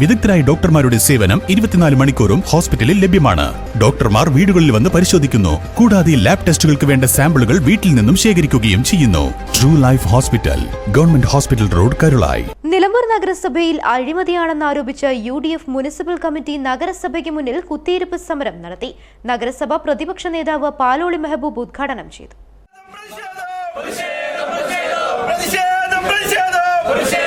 വിദഗ്ധരായ ഡോക്ടർമാരുടെ സേവനം ഇരുപത്തിനാല് മണിക്കൂറും ഹോസ്പിറ്റലിൽ ലഭ്യമാണ്. ഡോക്ടർമാർ വീടുകളിൽ വന്ന് പരിശോധിക്കുന്നു. കൂടാതെ ലാബ് ടെസ്റ്റുകൾക്ക് വേണ്ട സാമ്പിളുകൾ വീട്ടിൽ നിന്നും ശേഖരിക്കുകയും ചെയ്യുന്നു. True life hospital government hospital road Karulai Nilambur നഗരസഭയിൽ അഴിമതിയാണെന്ന് ആരോപിച്ച് U D F municipal committee നഗരസഭയ്ക്ക് മുന്നിൽ കുത്തിയിരിപ്പ് സമരം നടത്തി. നഗരസഭ പ്രതിപക്ഷ നേതാവ് പാലോളി മെഹബൂബ് ഉദ്ഘാടനം ചെയ്തു. പ്രതിഷേധം പ്രതിഷേധം പ്രതിഷേധം പ്രതിഷേധം.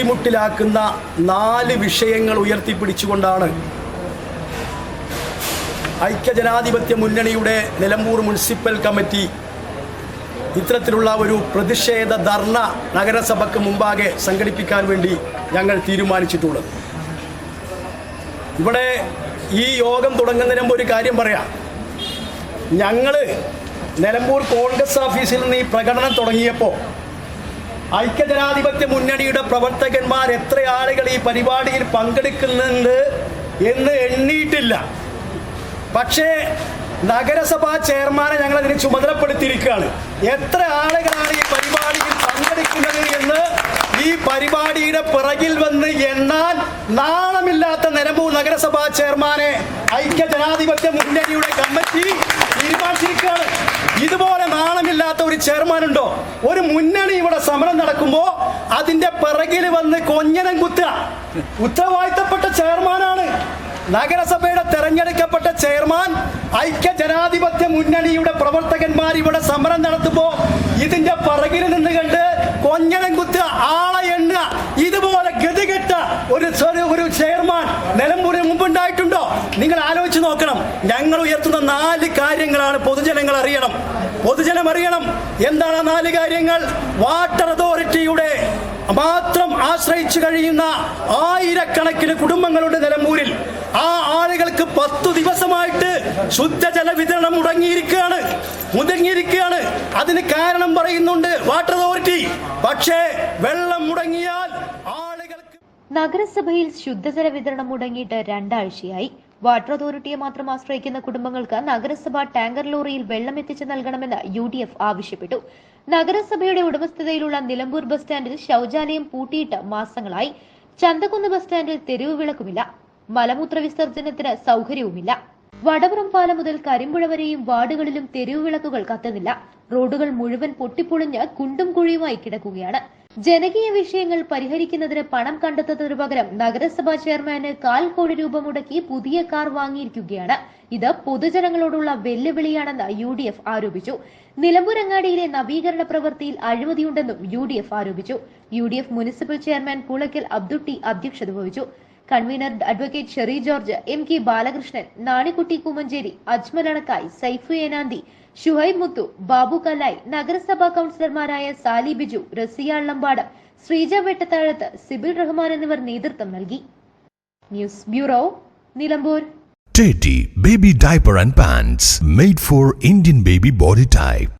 ബുദ്ധിമുട്ടിലാക്കുന്ന നാല് വിഷയങ്ങൾ ഉയർത്തിപ്പിടിച്ചുകൊണ്ടാണ് ഐക്യജനാധിപത്യ മുന്നണിയുടെ നിലമ്പൂർ മുനിസിപ്പൽ കമ്മിറ്റി ഇത്തരത്തിലുള്ള ഒരു പ്രതിഷേധ ധർണ നഗരസഭയ്ക്ക് മുമ്പാകെ സംഘടിപ്പിക്കാൻ വേണ്ടി ഞങ്ങൾ തീരുമാനിച്ചിട്ടുള്ളത്. ഇവിടെ ഈ യോഗം തുടങ്ങുന്നതിന് മുമ്പ് ഒരു കാര്യം പറയാം. ഞങ്ങൾ നിലമ്പൂർ കോൺഗ്രസ് ഓഫീസിൽ നിന്ന് ഈ പ്രകടനം തുടങ്ങിയപ്പോൾ ഐക്യജനാധിപത്യ മുന്നണിയുടെ പ്രവർത്തകന്മാർ എത്ര ആളുകൾ ഈ പരിപാടിയിൽ പങ്കെടുക്കുന്നുണ്ട് എന്ന് എണ്ണിയിട്ടില്ല പക്ഷേ നഗരസഭാ ചെയർമാനെ ഞങ്ങൾ അതിന് ചുമതലപ്പെടുത്തിയിരിക്കുകയാണ്. എത്ര ആളുകളാണ് ഈ പരിപാടിയിൽ പങ്കെടുക്കുന്നത് എന്ന് ഈ പരിപാടിയുടെ പിറകിൽ വന്ന് എണ്ണാൻ നാണമില്ലാത്ത നിലമ്പൂർ നഗരസഭാ ചെയർമാനെ ഐക്യജനാധിപത്യ മുന്നണിയുടെ കമ്മിറ്റി തീരുമാനിച്ചിരിക്കുകയാണ് ഇതുപോലെ നാണമില്ലാത്ത ഒരു ചെയർമാൻ ഉണ്ടോ? ഒരു മുന്നണി ഇവിടെ സമരം നടക്കുമ്പോ അതിന്റെ പിറകിൽ വന്ന് കൊഞ്ഞനം കുത്തുക. ഉത്തരവാദിത്തപ്പെട്ട ചെയർമാനാണ്. നഗരസഭയുടെ തെരഞ്ഞെടുക്കപ്പെട്ട ചെയർമാൻ ഐക്യ ജനാധിപത്യ മുന്നണിയുടെ പ്രവർത്തകന്മാർ ഇവിടെ സമരം നടത്തുമ്പോ ഇതിന്റെ പിറകിൽ നിന്ന് കണ്ട് കൊഞ്ഞനം കുത്തുക ആളെ എണ്ണുക ഇതുപോലെ ഗതികെട്ട ഒരു ഒരു- ചെയർമാൻ നിലമ്പൂരിന് മുമ്പുണ്ടായിട്ടുണ്ടോ നിങ്ങൾ ആലോചിച്ച് നോക്കണം. ഞങ്ങൾ ഉയർത്തുന്ന നാല് കാര്യങ്ങളാണ് പൊതുജനങ്ങൾ അറിയണം. പൊതുജനം അറിയണം. എന്താണ് ആ നാല് കാര്യങ്ങൾ? വാട്ടർ അതോറിറ്റിയുടെ മാത്രം ആശ്രയിച്ചു കഴിയുന്ന ആയിരക്കണക്കിന് കുടുംബങ്ങളുടെ നിലമ്പൂരിൽ ആ ആളുകൾക്ക് പത്തു ദിവസമായിട്ട് ശുദ്ധജല വിതരണം മുടങ്ങിയിരിക്കുകയാണ്. മുടങ്ങിയിരിക്കുകയാണ്. അതിന് കാരണം പറയുന്നുണ്ട് വാട്ടർ അതോറിറ്റി പക്ഷേ വെള്ളം മുടങ്ങിയാൽ ആളുകൾക്ക് നഗരസഭയിൽ ശുദ്ധജല വിതരണം മുടങ്ങിയിട്ട് രണ്ടാഴ്ചയായി. വാട്ടർ അതോറിറ്റിയെ മാത്രം ആശ്രയിക്കുന്ന കുടുംബങ്ങൾക്ക് നഗരസഭ ടാങ്കർ ലോറിയിൽ വെള്ളം എത്തിച്ചു നൽകണമെന്ന് യു ഡി എഫ് ആവശ്യപ്പെട്ടു. നഗരസഭയുടെ ഉടമസ്ഥതയിലുള്ള നിലമ്പൂർ ബസ് സ്റ്റാൻഡിൽ ശൌചാലയം പൂട്ടിയിട്ട് മാസങ്ങളായി. ചന്തക്കുന്ന് ബസ് സ്റ്റാൻഡിൽ തെരുവ് വിളക്കുമില്ല. മലമൂത്ര വിസർജനത്തിന് സൗകര്യവുമില്ല. വടപുറം പാലം മുതൽ കരിമ്പുഴ വരെയും വാർഡുകളിലും തെരുവ് വിളക്കുകൾ കത്തുന്നില്ല. റോഡുകൾ മുഴുവൻ പൊട്ടിപ്പൊളിഞ്ഞ് കുണ്ടും കുഴിയുമായി കിടക്കുകയാണ്. ജനകീയ വിഷയങ്ങൾ പരിഹരിക്കുന്നതിന് പണം കണ്ടെത്തുന്നതിനു പകരം നഗരസഭാ ചെയർമാന് കാൽ കോടി രൂപ മുടക്കി പുതിയ കാർ വാങ്ങിയിരിക്കുകയാണ്. ഇത് പൊതുജനങ്ങളോടുള്ള വെല്ലുവിളിയാണെന്ന് യു ഡി എഫ് ആരോപിച്ചു. നിലമ്പൂരങ്ങാടിയിലെ നവീകരണ പ്രവൃത്തിയിൽ അഴിമതിയുണ്ടെന്നും യു ഡി എഫ് ആരോപിച്ചു. U D F municipal chairman Poolakkal Abdutty അധ്യക്ഷത വഹിച്ചു. Convener advocate Sherry George M K Balakrishnan Nanikutty Kumanchery Ajmal Anakkayi Saifu Enanthi Shuhaib Muthu Babu Kallayi നഗരസഭാ കൗൺസിലർമാരായ സാലി ബിജു റസിയ അള്ളമ്പാടം ശ്രീജ വെട്ടത്താഴത്ത് സിബിൽ റഹ്മാൻ എന്നിവർ നേതൃത്വം നൽകി news bureau Nilambur Teddy Baby Diaper and Pants made for Indian baby body type.